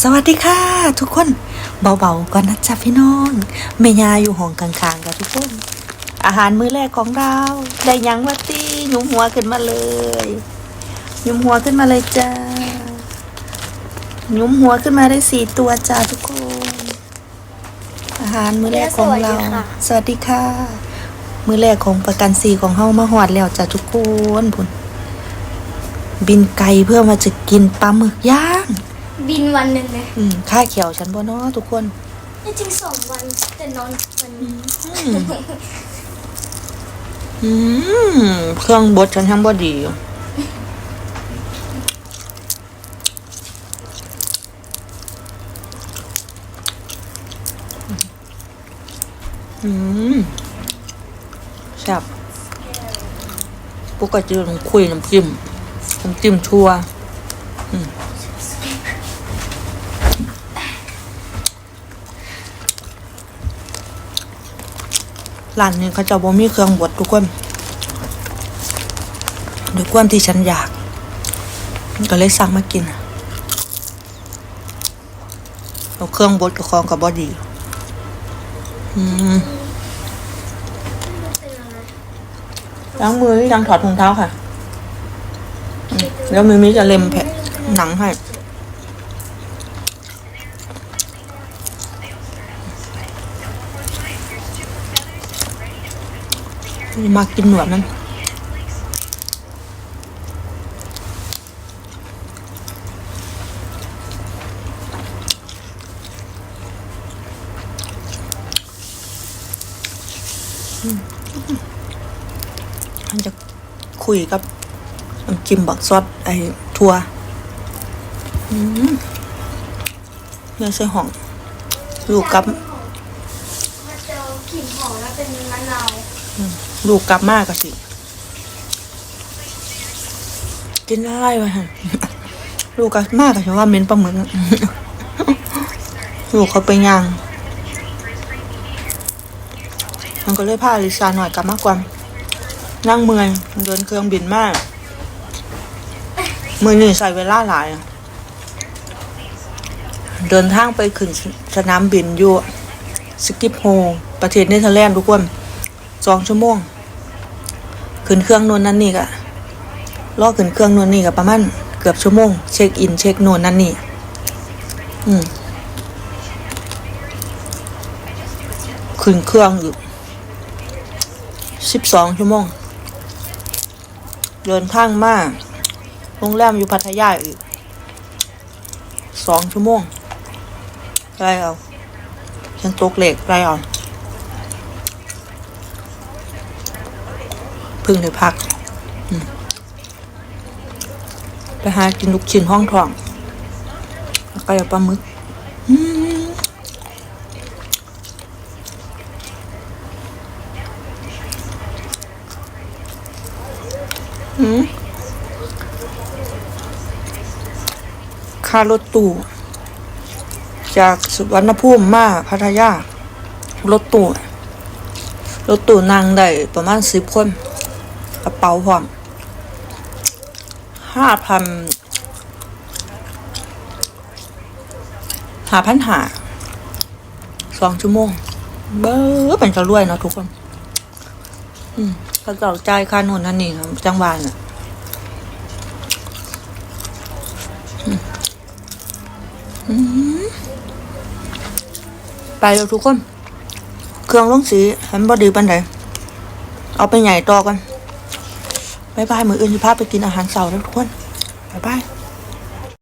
สวัสดีค่ะ ทุกคนเบาๆก่อนนะจ๊ะพี่น้องเมยาอยู่ห้องกลางๆกับทุกคน อาหารมื้อแรกของเรา ได้หยังวะตีหยุมหัวขึ้นมาเลยหยุมหัวขึ้นมาเลยจ้าหยุมหัวขึ้นมาได้สี่ตัวจ้าทุกคน อาหารมื้อแรกของเรา สวัสดีค่ะ มื้อแรกของประกันสีของเฮามาหอดแล้วจ้าทุกคนพุ่นบินไกลเพื่อมาจะกินปลาหมึกย่าง บินวันหนึ่งเลยอืมค่าเขียวฉันบ่เนาะทุกคน จริงๆสองวันแต่นอนวันนี้อืมอืมเครื่องบดฉันทั้งบ่ดีอยู่อืมแซ่บปกติต้องคุยน้ำจิ้มน้ำจิ้มชัวอืม ร้านนี้เขาจะบ่มีเครื่องบดทุกคนด้วยความที่ฉันอยาก ก็เลยสั่งมากินเอาเครื่องบดกับของกับบอดีอืมล้างมือยังถอดถุงเท้าค่ะ แล้วมือมีจะเล็มแผลหนังให้ มากินหนวดมันอืมมันจะคุยกับน้ำจิ้มบักซอสไอ้ทัวอืมเนื้อใส่ห่อง ลูกกับมาเจอกลิ่นหอมแล้วเป็นมะนาว ลูกกลับมากก็สิ กินอะไรวะฮะลูกกลับมากก็จะว่าเม็นปลาหมึกลูกเขาไปย่าง มันก็เลยพาลิซาหน่อยกลับมากกว่า นั่งเมือยเดินเครื่องบินมาก มือนี่ใส่เวลาหลาย เดินทางไปขึ้นสนามบินอยู่สกิปโฮ ประเทศเนเธอร์แลนด์ทุกคนสองชั่วโมง ขึ้นเครื่องน่นนั่นนี่กะรอขึ้นเครื่องน่นนี่กะประมาณเกือบชั่วโมงเช็คอินเช็คโน่นนั่นนี่อืมขึ้นเครื่องอยู่สิบสองชั่วโมง เดินทางมาโรงแรมอยู่พัทยาอีกสองชั่วโมงไรเอาฉันตกเหล็กไรเอา พึ่งได้พัก ไปหากินลูกชิ้นห้องทอง แล้วก็อย่าปลาหมึกค่ารถตู้จากสุวรรณภูมิมาพัทยารถตู้รถตู้นั่งได้ประมาณสิบคน กระเป๋าพร้อมห้าพันหาพันหาสองชั่วโมง เบ้อเป็นจะรวยเนาะทุกคน อืมถ้าเราจ่ายค่าโน่นนั่นนี่นะจังหวะน่ะอืมอืมไปแล้วทุกคน เครื่องลงสีเห็นบอดีปันไดเอาไปใหญ่ต่อกัน บายบายมืออื่นจะพาไปกินอาหารเสาร์แล้วทุกคนบายบาย